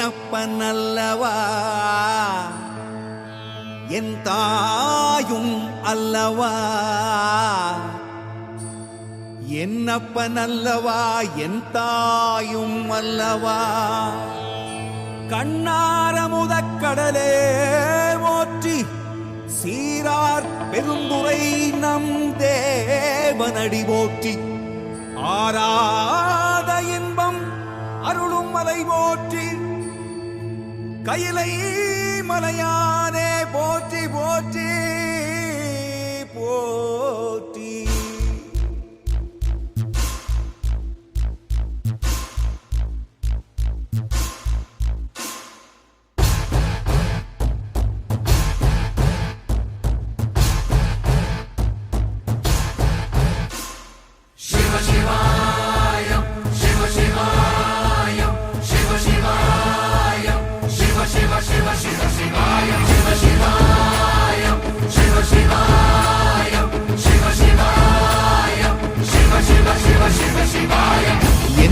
என்னப்பன் அல்லவா என் தாயும் அல்லவா? என்னப்பன் அல்லவா என் தாயும் அல்லவா? கண்ணார முதக்கடலே ஓற்றி சீரார் பெருந்துரை நம் தேவனடி போற்றி. ஆராத இன்பம் அருளும் மலை போற்றி கையிலை மலையா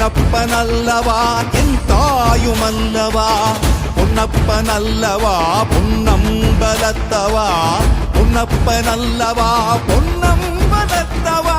என்னப்பன் அல்லவா என் தாயும் அல்லவா பொன்னப்பன் அல்லவா பொன்னம்பலத்தவா? பொன்னப்பன் அல்லவா பொன்னம்பலத்தவா?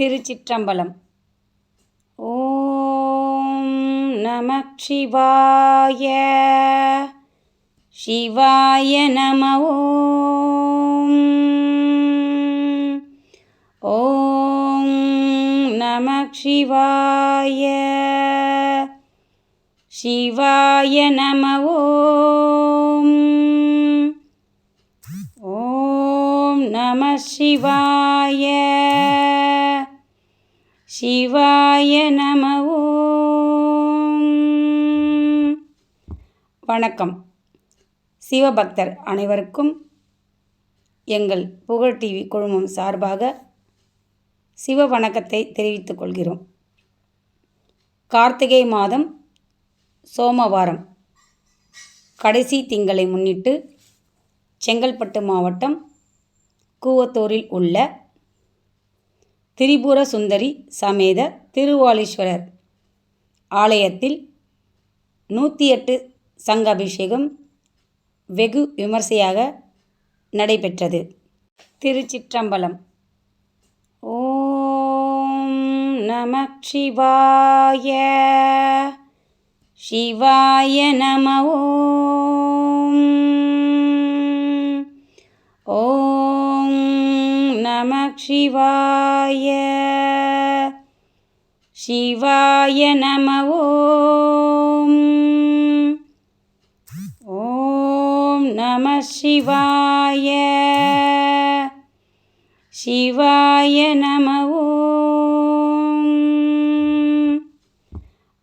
திருச்சிற்றம்பலம். ஓம் நம சிவாய சிவாய நம. ஓம் ஓம் நம சிவாய சிவாய நம. ஓம் ஓம் நம சிவாய. சிவாய நம வணக்கம். சிவபக்தர் அனைவருக்கும் எங்கள் புகழ் டிவி குழுமம் சார்பாக சிவ வணக்கத்தை தெரிவித்துக் கொள்கிறோம். கார்த்திகை மாதம் சோமவாரம். கடைசி திங்களை முன்னிட்டு செங்கல்பட்டு மாவட்டம் கூவத்தூரில் உள்ள திரிபுர சுந்தரி சமேத திருவாலீஸ்வரர். ஆலயத்தில் நூற்றி எட்டு சங்க அபிஷேகம் வெகு விமர்சையாக நடைபெற்றது. திருச்சிற்றம்பலம். ஓம் நம சிவாய சிவாய நம ஓம். ஓம் நம சிவாய சிவாய நம ஓம். ஓம் நம சிவாய. சிவாய நம ஓம்.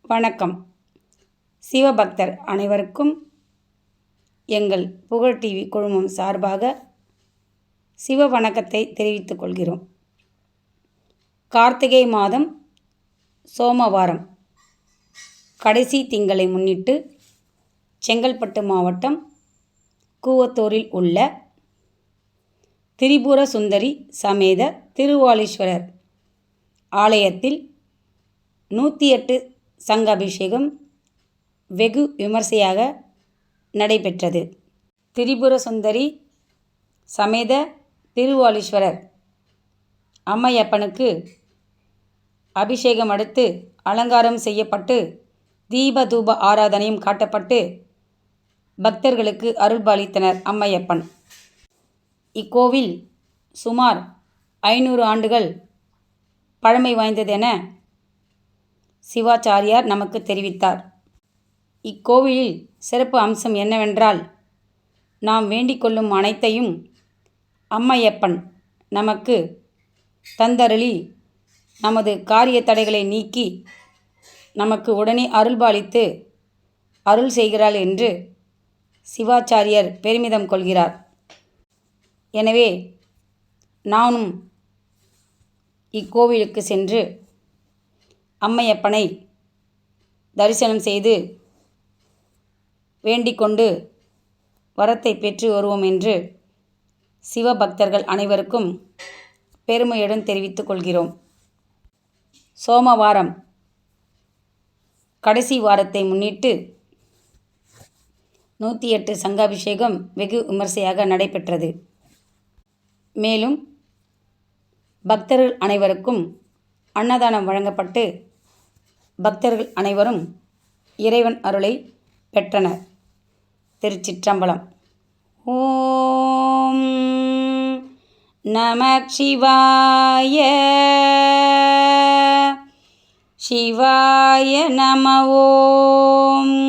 வணக்கம். சிவபக்தர் அனைவருக்கும் எங்கள் புகழ் டிவி குழுமம் சார்பாக சிவ வணக்கத்தை தெரிவித்துக் கொள்கிறோம். கார்த்திகை மாதம் சோமவாரம். கடைசி திங்களை முன்னிட்டு செங்கல்பட்டு மாவட்டம் கூவத்தூரில் உள்ள திரிபுர சுந்தரி சமேத திருவாலீஸ்வரர் ஆலயத்தில் நூற்றி எட்டு சங்க அபிஷேகம் வெகு விமர்சையாக நடைபெற்றது. திரிபுர சுந்தரி சமேத திருவாலீஸ்வரர் அம்மையப்பனுக்கு அபிஷேகம் அடுத்து அலங்காரம் செய்யப்பட்டு தீப தூப ஆராதனையும் காட்டப்பட்டு பக்தர்களுக்கு அருள்பாலித்தனர் அம்மையப்பன். இக்கோவில் சுமார் ஐநூறு ஆண்டுகள் பழமை வாய்ந்ததென சிவாச்சாரியார் நமக்கு தெரிவித்தார். இக்கோவிலில் சிறப்பு அம்சம் என்னவென்றால் நாம் வேண்டிக் கொள்ளும் அனைத்தையும் அம்மையப்பன் நமக்கு தந்தருளி நமது காரிய தடைகளை நீக்கி நமக்கு உடனே அருள்பாலித்து அருள் செய்கிறாள் என்று சிவாச்சாரியர் பெருமிதம் கொள்கிறார். எனவே நானும் இக்கோவிலுக்கு சென்று அம்மையப்பனை தரிசனம் செய்து வேண்டிக்கொண்டு வரத்தை பெற்று வருவோம் என்று சிவபக்தர்கள் அனைவருக்கும் பெருமையுடன் தெரிவித்துக் கொள்கிறோம். சோமவாரம் கடைசி வாரத்தை முன்னிட்டு நூற்றி எட்டு சங்காபிஷேகம் வெகு விமர்சையாக நடைபெற்றது. மேலும் பக்தர்கள் அனைவருக்கும் அன்னதானம் வழங்கப்பட்டு பக்தர்கள் அனைவரும் இறைவன் அருளை பெற்றனர். திருச்சிற்றம்பலம். ஓம் நம சிவாய. சிவாய நம ஓம்.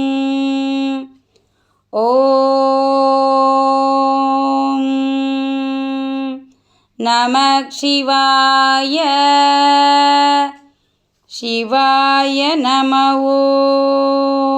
ஓம் நம சிவாய. சிவாய நம ஓம்.